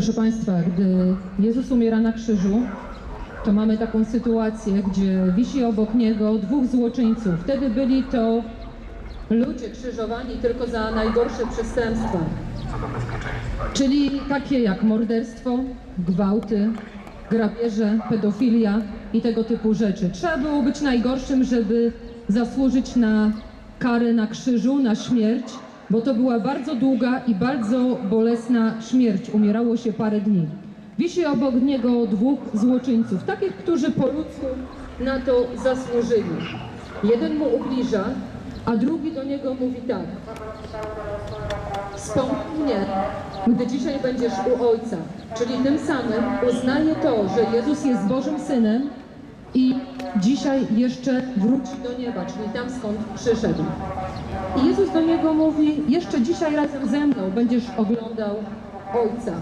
Proszę Państwa, gdy Jezus umiera na krzyżu, to mamy taką sytuację, gdzie wisi obok Niego dwóch złoczyńców. Wtedy byli to ludzie krzyżowani tylko za najgorsze przestępstwa. Czyli takie jak morderstwo, gwałty, grabieże, pedofilia i tego typu rzeczy. Trzeba było być najgorszym, żeby zasłużyć na karę na krzyżu, na śmierć, bo to była bardzo długa i bardzo bolesna śmierć. Umierało się parę dni. Wisi obok niego dwóch złoczyńców, takich, którzy po ludzku na to zasłużyli. Jeden mu ubliża, a drugi do niego mówi tak. Wspomnij mnie, gdy dzisiaj będziesz u Ojca. Czyli tym samym uznaje to, że Jezus jest Bożym Synem i dzisiaj jeszcze wróci do nieba, czyli tam skąd przyszedł. I Jezus do niego mówi, jeszcze dzisiaj razem ze mną będziesz oglądał Ojca.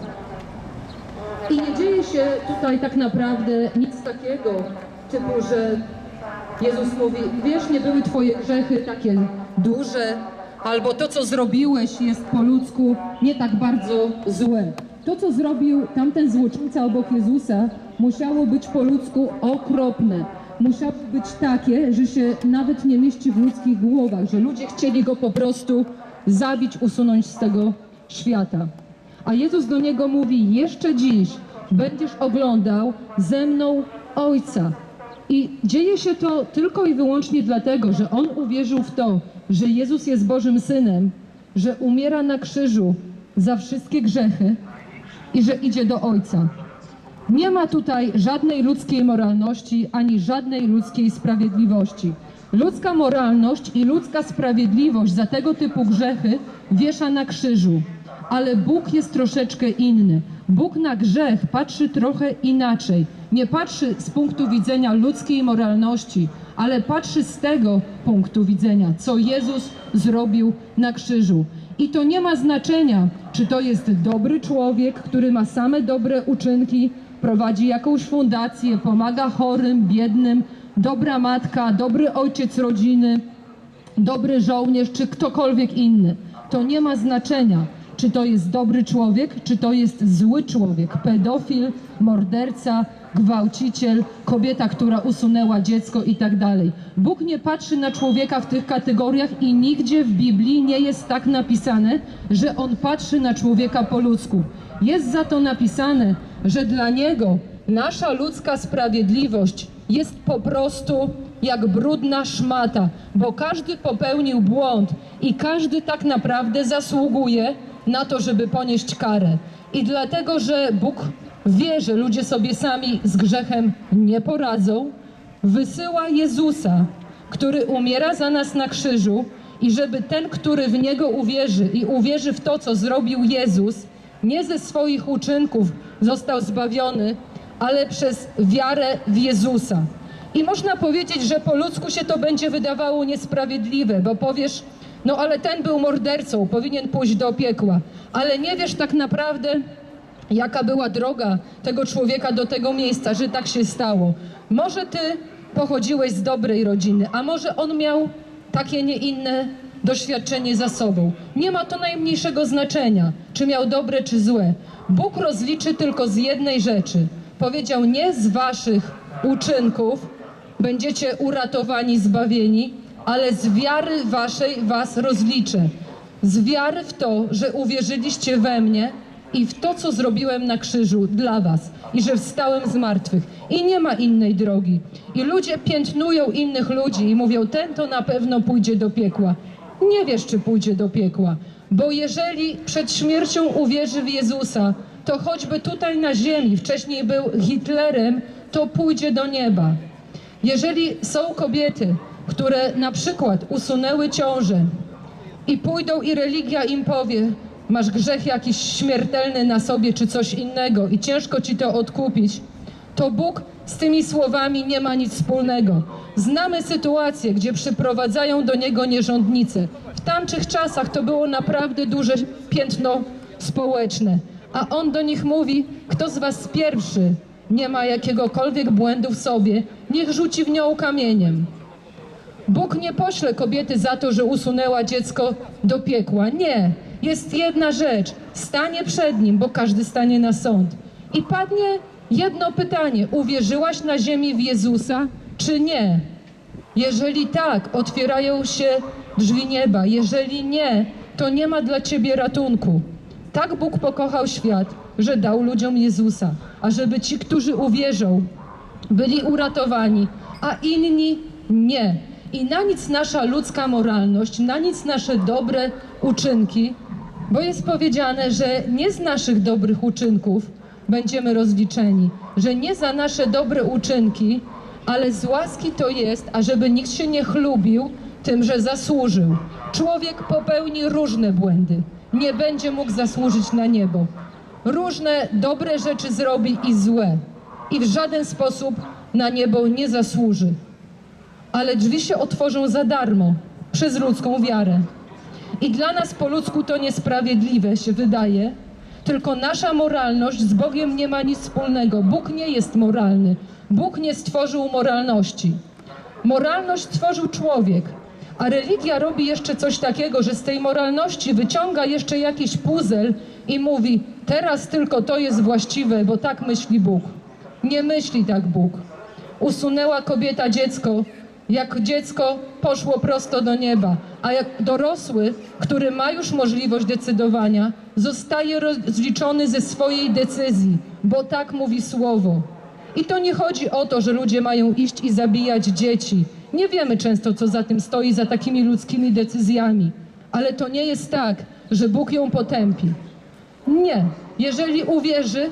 I nie dzieje się tutaj tak naprawdę nic takiego, typu, że Jezus mówi, wiesz, nie były twoje grzechy takie duże, albo to, co zrobiłeś jest po ludzku nie tak bardzo złe. To, co zrobił tamten złoczyńca obok Jezusa, musiało być po ludzku okropne. Musiało być takie, że się nawet nie mieści w ludzkich głowach, że ludzie chcieli go po prostu zabić, usunąć z tego świata. A Jezus do niego mówi: Jeszcze dziś będziesz oglądał ze mną Ojca. I dzieje się to tylko i wyłącznie dlatego, że on uwierzył w to, że Jezus jest Bożym Synem, że umiera na krzyżu za wszystkie grzechy i że idzie do Ojca. Nie ma tutaj żadnej ludzkiej moralności ani żadnej ludzkiej sprawiedliwości. Ludzka moralność i ludzka sprawiedliwość za tego typu grzechy wiesza na krzyżu. Ale Bóg jest troszeczkę inny. Bóg na grzech patrzy trochę inaczej. Nie patrzy z punktu widzenia ludzkiej moralności, ale patrzy z tego punktu widzenia, co Jezus zrobił na krzyżu. I to nie ma znaczenia, czy to jest dobry człowiek, który ma same dobre uczynki, prowadzi jakąś fundację, pomaga chorym, biednym, dobra matka, dobry ojciec rodziny, dobry żołnierz, czy ktokolwiek inny. To nie ma znaczenia, czy to jest dobry człowiek, czy to jest zły człowiek, pedofil, morderca, gwałciciel, kobieta, która usunęła dziecko i tak dalej. Bóg nie patrzy na człowieka w tych kategoriach i nigdzie w Biblii nie jest tak napisane, że on patrzy na człowieka po ludzku. Jest za to napisane, że dla niego nasza ludzka sprawiedliwość jest po prostu jak brudna szmata, bo każdy popełnił błąd i każdy tak naprawdę zasługuje na to, żeby ponieść karę. I dlatego, że Bóg wie, że ludzie sobie sami z grzechem nie poradzą, wysyła Jezusa, który umiera za nas na krzyżu i żeby ten, który w Niego uwierzy i uwierzy w to, co zrobił Jezus, nie ze swoich uczynków został zbawiony, ale przez wiarę w Jezusa. I można powiedzieć, że po ludzku się to będzie wydawało niesprawiedliwe, bo powiesz, no ale ten był mordercą, powinien pójść do piekła. Ale nie wiesz tak naprawdę, jaka była droga tego człowieka do tego miejsca, że tak się stało. Może ty pochodziłeś z dobrej rodziny, a może on miał takie, nie inne doświadczenie za sobą. Nie ma to najmniejszego znaczenia, czy miał dobre, czy złe. Bóg rozliczy tylko z jednej rzeczy. Powiedział, nie z waszych uczynków będziecie uratowani, zbawieni, ale z wiary waszej was rozliczę. Z wiary w to, że uwierzyliście we mnie i w to, co zrobiłem na krzyżu dla was i że wstałem z martwych. I nie ma innej drogi. I ludzie piętnują innych ludzi i mówią, ten to na pewno pójdzie do piekła. Nie wiesz, czy pójdzie do piekła, bo jeżeli przed śmiercią uwierzy w Jezusa, to choćby tutaj na ziemi wcześniej był Hitlerem, to pójdzie do nieba. Jeżeli są kobiety, które na przykład usunęły ciążę i pójdą i religia im powie, masz grzech jakiś śmiertelny na sobie czy coś innego i ciężko ci to odkupić, to Bóg z tymi słowami nie ma nic wspólnego. Znamy sytuację, gdzie przyprowadzają do Niego nierządnice. W tamtych czasach to było naprawdę duże piętno społeczne. A On do nich mówi, kto z was pierwszy nie ma jakiegokolwiek błędu w sobie, niech rzuci w nią kamieniem. Bóg nie pośle kobiety za to, że usunęła dziecko do piekła. Nie. jest jedna rzecz. Stanie przed nim, bo każdy stanie na sąd. I padnie jedno pytanie: uwierzyłaś na ziemi w Jezusa, czy nie? Jeżeli tak, otwierają się drzwi nieba. Jeżeli nie, to nie ma dla ciebie ratunku. Tak Bóg pokochał świat, że dał ludziom Jezusa, ażeby ci, którzy uwierzą, byli uratowani, a inni nie. I na nic nasza ludzka moralność, na nic nasze dobre uczynki, bo jest powiedziane, że nie z naszych dobrych uczynków będziemy rozliczeni, że nie za nasze dobre uczynki, ale z łaski to jest, ażeby nikt się nie chlubił tym, że zasłużył. Człowiek popełni różne błędy, nie będzie mógł zasłużyć na niebo. Różne dobre rzeczy zrobi i złe, i w żaden sposób na niebo nie zasłuży. Ale drzwi się otworzą za darmo, przez ludzką wiarę. I dla nas po ludzku to niesprawiedliwe się wydaje, tylko nasza moralność z Bogiem nie ma nic wspólnego. Bóg nie jest moralny. Bóg nie stworzył moralności. Moralność stworzył człowiek, a religia robi jeszcze coś takiego, że z tej moralności wyciąga jeszcze jakiś puzel i mówi: Teraz tylko to jest właściwe, bo tak myśli Bóg. Nie myśli tak Bóg. Usunęła kobieta dziecko, jak dziecko poszło prosto do nieba, a jak dorosły, który ma już możliwość decydowania, zostaje rozliczony ze swojej decyzji, bo tak mówi słowo. I to nie chodzi o to, że ludzie mają iść i zabijać dzieci. Nie wiemy często, co za tym stoi, za takimi ludzkimi decyzjami, ale to nie jest tak, że Bóg ją potępi. Nie. Jeżeli uwierzy,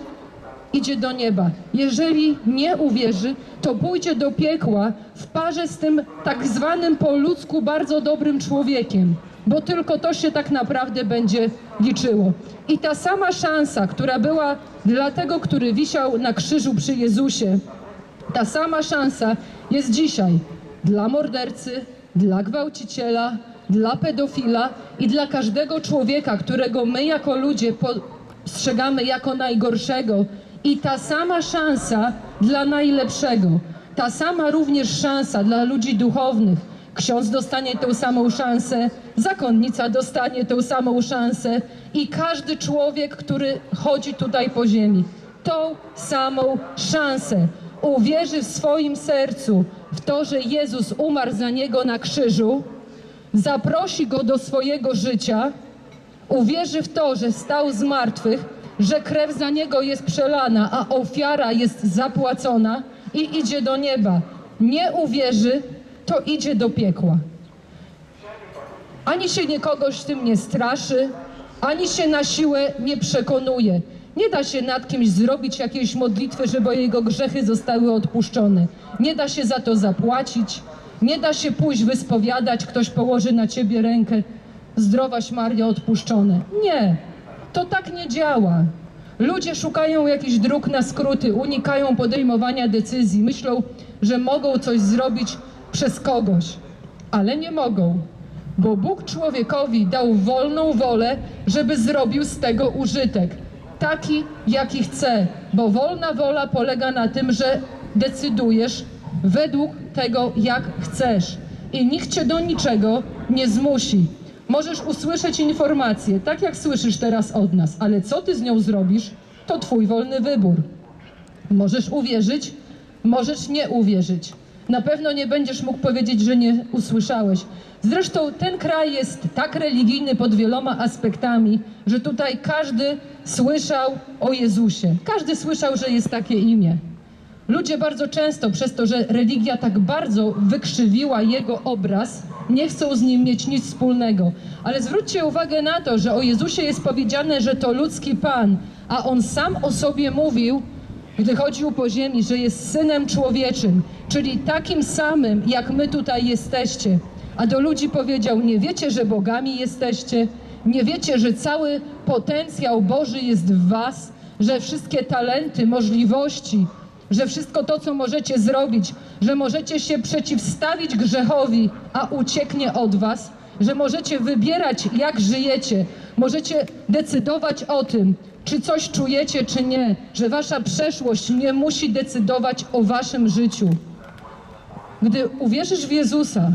idzie do nieba. Jeżeli nie uwierzy, to pójdzie do piekła w parze z tym tak zwanym po ludzku bardzo dobrym człowiekiem, bo tylko to się tak naprawdę będzie liczyło. I ta sama szansa, która była dla tego, który wisiał na krzyżu przy Jezusie, ta sama szansa jest dzisiaj dla mordercy, dla gwałciciela, dla pedofila i dla każdego człowieka, którego my jako ludzie postrzegamy jako najgorszego. I ta sama szansa dla najlepszego, ta sama również szansa dla ludzi duchownych. Ksiądz dostanie tę samą szansę, zakonnica dostanie tę samą szansę i każdy człowiek, który chodzi tutaj po ziemi, tą samą szansę. Uwierzy w swoim sercu w to, że Jezus umarł za niego na krzyżu, zaprosi go do swojego życia, uwierzy w to, że stał z martwych, że krew za niego jest przelana, a ofiara jest zapłacona i idzie do nieba. Nie uwierzy, to idzie do piekła. Ani się nikogoś tym nie straszy, ani się na siłę nie przekonuje. Nie da się nad kimś zrobić jakiejś modlitwy, żeby jego grzechy zostały odpuszczone. Nie da się za to zapłacić, nie da się pójść wyspowiadać, ktoś położy na ciebie rękę, zdrowaś Maria odpuszczone. Nie, to tak nie działa. Ludzie szukają jakichś dróg na skróty, unikają podejmowania decyzji, myślą, że mogą coś zrobić przez kogoś, ale nie mogą, bo Bóg człowiekowi dał wolną wolę, żeby zrobił z tego użytek, taki jaki chce, bo wolna wola polega na tym, że decydujesz według tego, jak chcesz i nikt cię do niczego nie zmusi. Możesz usłyszeć informację, tak jak słyszysz teraz od nas, ale co ty z nią zrobisz, to twój wolny wybór. Możesz uwierzyć, możesz nie uwierzyć. Na pewno nie będziesz mógł powiedzieć, że nie usłyszałeś. Zresztą ten kraj jest tak religijny pod wieloma aspektami, że tutaj każdy słyszał o Jezusie. Każdy słyszał, że jest takie imię. Ludzie bardzo często, przez to, że religia tak bardzo wykrzywiła jego obraz, nie chcą z nim mieć nic wspólnego. Ale zwróćcie uwagę na to, że o Jezusie jest powiedziane, że to ludzki Pan, a on sam o sobie mówił, gdy chodził po ziemi, że jest synem człowieczym, czyli takim samym, jak my tutaj jesteście. A do ludzi powiedział: Nie wiecie, że bogami jesteście? Nie wiecie, że cały potencjał Boży jest w Was? Że wszystkie talenty, możliwości, że wszystko to, co możecie zrobić, że możecie się przeciwstawić grzechowi, a ucieknie od Was, że możecie wybierać, jak żyjecie, możecie decydować o tym, czy coś czujecie, czy nie, że Wasza przeszłość nie musi decydować o Waszym życiu. Gdy uwierzysz w Jezusa,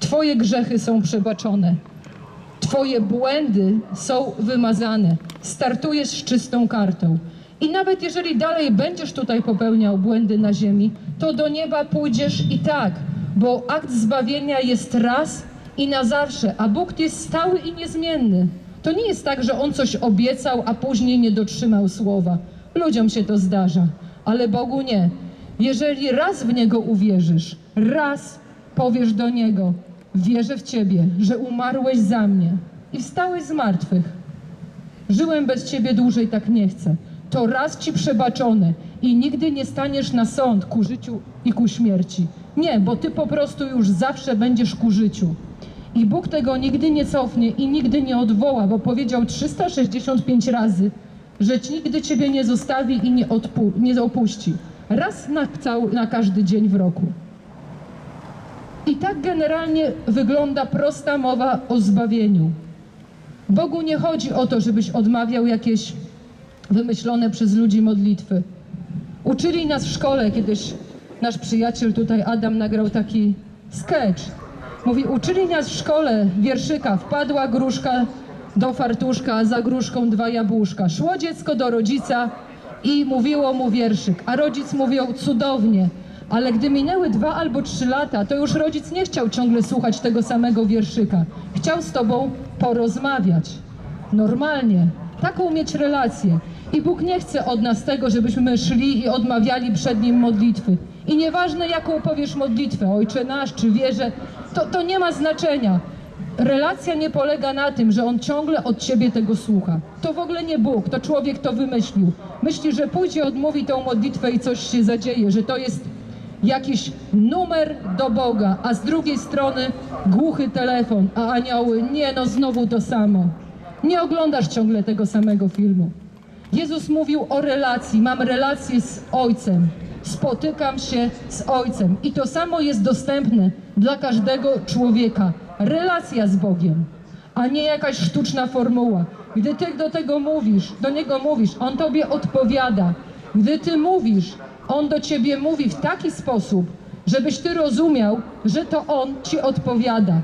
Twoje grzechy są przebaczone. Twoje błędy są wymazane. Startujesz z czystą kartą. I nawet jeżeli dalej będziesz tutaj popełniał błędy na ziemi, to do nieba pójdziesz i tak, bo akt zbawienia jest raz i na zawsze, a Bóg jest stały i niezmienny. To nie jest tak, że On coś obiecał, a później nie dotrzymał słowa. Ludziom się to zdarza, ale Bogu nie. Jeżeli raz w Niego uwierzysz, raz powiesz do Niego, wierzę w Ciebie, że umarłeś za mnie i wstałeś z martwych. Żyłem bez Ciebie dłużej, tak nie chcę. To raz Ci przebaczone i nigdy nie staniesz na sąd ku życiu i ku śmierci. Nie, bo Ty po prostu już zawsze będziesz ku życiu. I Bóg tego nigdy nie cofnie i nigdy nie odwoła, bo powiedział 365 razy, że nigdy Ciebie nie zostawi i nie, nie opuści. Raz na, na każdy dzień w roku. I tak generalnie wygląda prosta mowa o zbawieniu. Bogu nie chodzi o to, żebyś odmawiał jakieś wymyślone przez ludzi modlitwy. Uczyli nas w szkole kiedyś, nasz przyjaciel tutaj Adam nagrał taki sketch. Mówi, uczyli nas w szkole wierszyka, wpadła gruszka do fartuszka, a za gruszką dwa jabłuszka. Szło dziecko do rodzica i mówiło mu wierszyk, a rodzic mówił cudownie, ale gdy minęły dwa albo trzy lata, to już rodzic nie chciał ciągle słuchać tego samego wierszyka. Chciał z tobą porozmawiać. Normalnie. Taką mieć relację. I Bóg nie chce od nas tego, żebyśmy szli i odmawiali przed Nim modlitwy. I nieważne jaką powiesz modlitwę, Ojcze nasz czy wierzę, to, to nie ma znaczenia. Relacja nie polega na tym, że On ciągle od Ciebie tego słucha. To w ogóle nie Bóg, to człowiek to wymyślił. Myśli, że pójdzie, odmówi tą modlitwę i coś się zadzieje, że to jest jakiś numer do Boga, a z drugiej strony głuchy telefon, a anioły, nie no, znowu to samo. Nie oglądasz ciągle tego samego filmu. Jezus mówił o relacji, mam relację z Ojcem, spotykam się z Ojcem i to samo jest dostępne dla każdego człowieka. Relacja z Bogiem, a nie jakaś sztuczna formuła. Gdy ty do tego mówisz, do Niego mówisz, On Tobie odpowiada. Gdy Ty mówisz, On do Ciebie mówi w taki sposób, żebyś Ty rozumiał, że to On Ci odpowiada.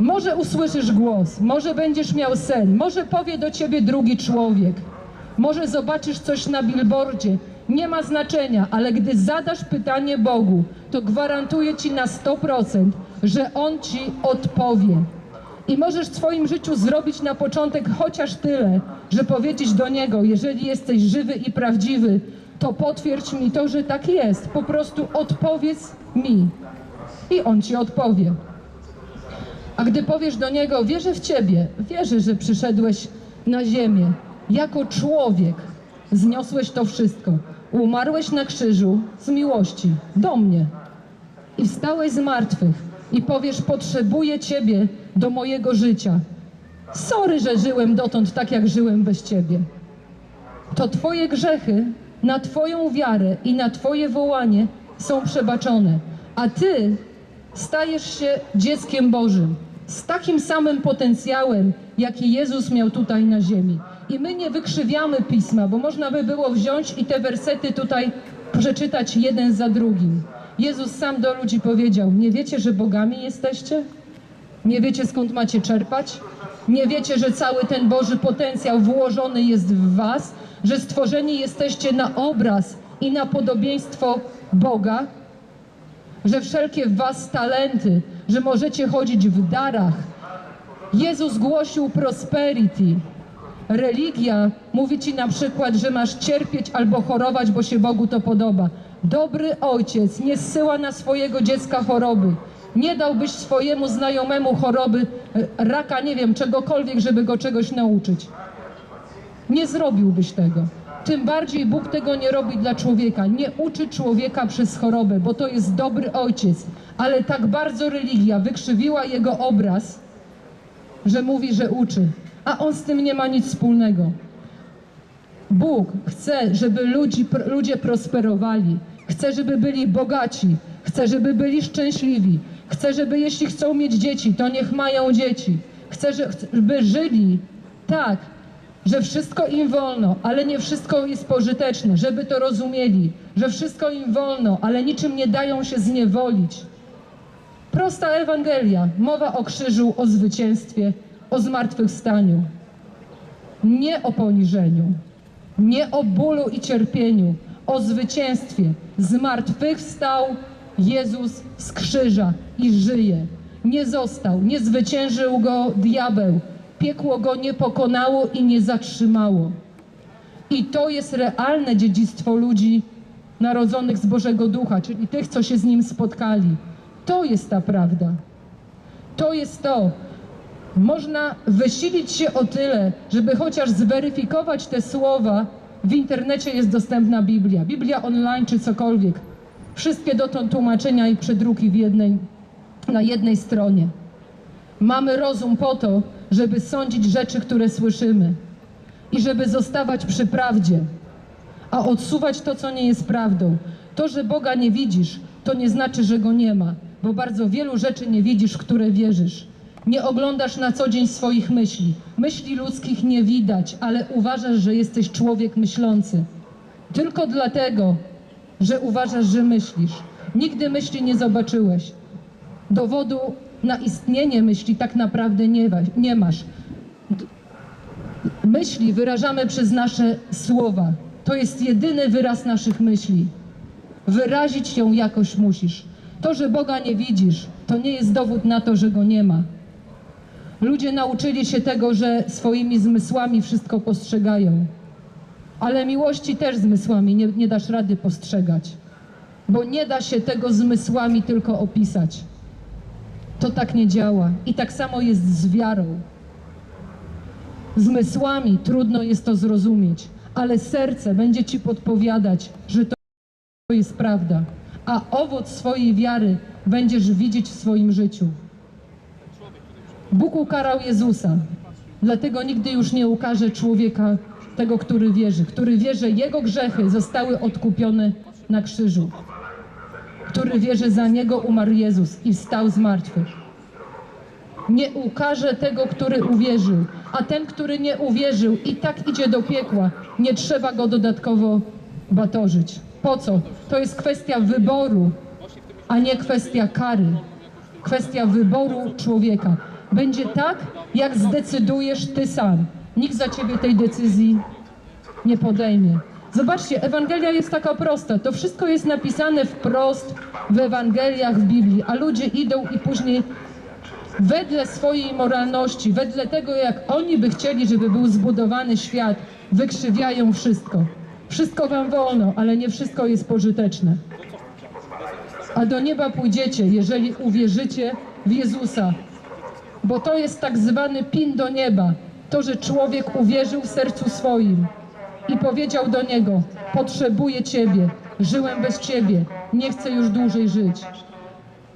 Może usłyszysz głos, może będziesz miał sen, może powie do ciebie drugi człowiek, może zobaczysz coś na billboardzie. Nie ma znaczenia, ale gdy zadasz pytanie Bogu, to gwarantuję ci na 100%, że On ci odpowie. I możesz w swoim życiu zrobić na początek chociaż tyle, że powiedzieć do Niego, jeżeli jesteś żywy i prawdziwy, to potwierdź mi to, że tak jest. Po prostu odpowiedz mi. I On ci odpowie. A gdy powiesz do niego, wierzę w ciebie, wierzę, że przyszedłeś na ziemię, jako człowiek, zniosłeś to wszystko, umarłeś na krzyżu z miłości do mnie i wstałeś z martwych i powiesz, potrzebuję ciebie do mojego życia. Sorry, że żyłem dotąd tak, jak żyłem bez ciebie. To twoje grzechy na twoją wiarę i na twoje wołanie są przebaczone, a ty stajesz się dzieckiem Bożym z takim samym potencjałem, jaki Jezus miał tutaj na ziemi. I my nie wykrzywiamy pisma, bo można by było wziąć i te wersety tutaj przeczytać jeden za drugim. Jezus sam do ludzi powiedział: Nie wiecie, że bogami jesteście? Nie wiecie skąd macie czerpać? Nie wiecie, że cały ten Boży potencjał włożony jest w Was? Że stworzeni jesteście na obraz i na podobieństwo Boga? że wszelkie w was talenty, że możecie chodzić w darach. Jezus głosił prosperity. Religia mówi ci na przykład, że masz cierpieć albo chorować, bo się Bogu to podoba. Dobry ojciec nie zsyła na swojego dziecka choroby. Nie dałbyś swojemu znajomemu choroby, e, raka, nie wiem, czegokolwiek, żeby go czegoś nauczyć. Nie zrobiłbyś tego. Tym bardziej Bóg tego nie robi dla człowieka. Nie uczy człowieka przez chorobę, bo to jest dobry ojciec. Ale tak bardzo religia wykrzywiła jego obraz, że mówi, że uczy. A on z tym nie ma nic wspólnego. Bóg chce, żeby ludzi, ludzie prosperowali. Chce, żeby byli bogaci. Chce, żeby byli szczęśliwi. Chce, żeby jeśli chcą mieć dzieci, to niech mają dzieci. Chce, że- żeby żyli tak, że wszystko im wolno, ale nie wszystko jest pożyteczne, żeby to rozumieli, że wszystko im wolno, ale niczym nie dają się zniewolić. Prosta Ewangelia, mowa o krzyżu, o zwycięstwie, o zmartwychwstaniu, nie o poniżeniu, nie o bólu i cierpieniu, o zwycięstwie. Zmartwychwstał Jezus z krzyża i żyje. Nie został, nie zwyciężył go diabeł. Piekło go nie pokonało i nie zatrzymało. I to jest realne dziedzictwo ludzi narodzonych z Bożego Ducha, czyli tych, co się z Nim spotkali. To jest ta prawda. To jest to. Można wysilić się o tyle, żeby chociaż zweryfikować te słowa. W internecie jest dostępna Biblia, Biblia online czy cokolwiek. Wszystkie dotąd tłumaczenia i przedruki w jednej, na jednej stronie. Mamy rozum po to, żeby sądzić rzeczy, które słyszymy i żeby zostawać przy prawdzie, a odsuwać to, co nie jest prawdą. To, że Boga nie widzisz, to nie znaczy, że Go nie ma, bo bardzo wielu rzeczy nie widzisz, które wierzysz. Nie oglądasz na co dzień swoich myśli. Myśli ludzkich nie widać, ale uważasz, że jesteś człowiek myślący. Tylko dlatego, że uważasz, że myślisz. Nigdy myśli nie zobaczyłeś. Dowodu na istnienie myśli tak naprawdę nie, nie masz. Myśli wyrażamy przez nasze słowa. To jest jedyny wyraz naszych myśli. Wyrazić ją jakoś musisz. To, że Boga nie widzisz, to nie jest dowód na to, że Go nie ma. Ludzie nauczyli się tego, że swoimi zmysłami wszystko postrzegają. Ale miłości też zmysłami nie, nie dasz rady postrzegać. Bo nie da się tego zmysłami tylko opisać. To tak nie działa. I tak samo jest z wiarą. Zmysłami trudno jest to zrozumieć, ale serce będzie ci podpowiadać, że to jest prawda, a owoc swojej wiary będziesz widzieć w swoim życiu. Bóg ukarał Jezusa, dlatego nigdy już nie ukaże człowieka, tego, który wierzy, który wie, że jego grzechy zostały odkupione na krzyżu, który wie, że za niego umarł Jezus i wstał z martwych nie ukaże tego, który uwierzył. A ten, który nie uwierzył i tak idzie do piekła, nie trzeba go dodatkowo batorzyć. Po co? To jest kwestia wyboru, a nie kwestia kary. Kwestia wyboru człowieka. Będzie tak, jak zdecydujesz ty sam. Nikt za ciebie tej decyzji nie podejmie. Zobaczcie, Ewangelia jest taka prosta. To wszystko jest napisane wprost w Ewangeliach, w Biblii, a ludzie idą i później wedle swojej moralności, wedle tego, jak oni by chcieli, żeby był zbudowany świat, wykrzywiają wszystko. Wszystko wam wolno, ale nie wszystko jest pożyteczne. A do nieba pójdziecie, jeżeli uwierzycie w Jezusa, bo to jest tak zwany pin do nieba. To, że człowiek uwierzył w sercu swoim i powiedział do niego: Potrzebuję Ciebie, żyłem bez Ciebie, nie chcę już dłużej żyć.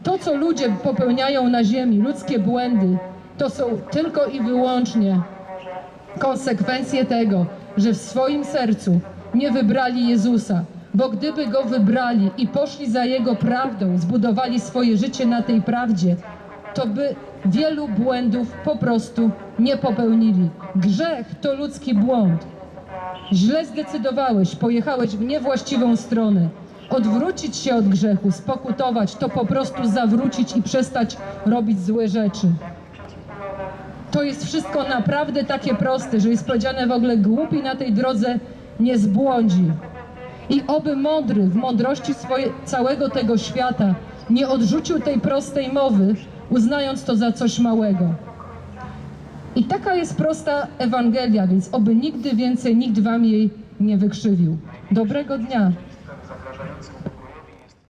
To, co ludzie popełniają na ziemi, ludzkie błędy, to są tylko i wyłącznie konsekwencje tego, że w swoim sercu nie wybrali Jezusa. Bo gdyby go wybrali i poszli za jego prawdą, zbudowali swoje życie na tej prawdzie, to by wielu błędów po prostu nie popełnili. Grzech to ludzki błąd. Źle zdecydowałeś, pojechałeś w niewłaściwą stronę. Odwrócić się od grzechu, spokutować, to po prostu zawrócić i przestać robić złe rzeczy. To jest wszystko naprawdę takie proste, że jest powiedziane w ogóle głupi na tej drodze nie zbłądzi. I oby mądry w mądrości swoje, całego tego świata nie odrzucił tej prostej mowy, uznając to za coś małego. I taka jest prosta Ewangelia, więc oby nigdy więcej nikt wam jej nie wykrzywił. Dobrego dnia.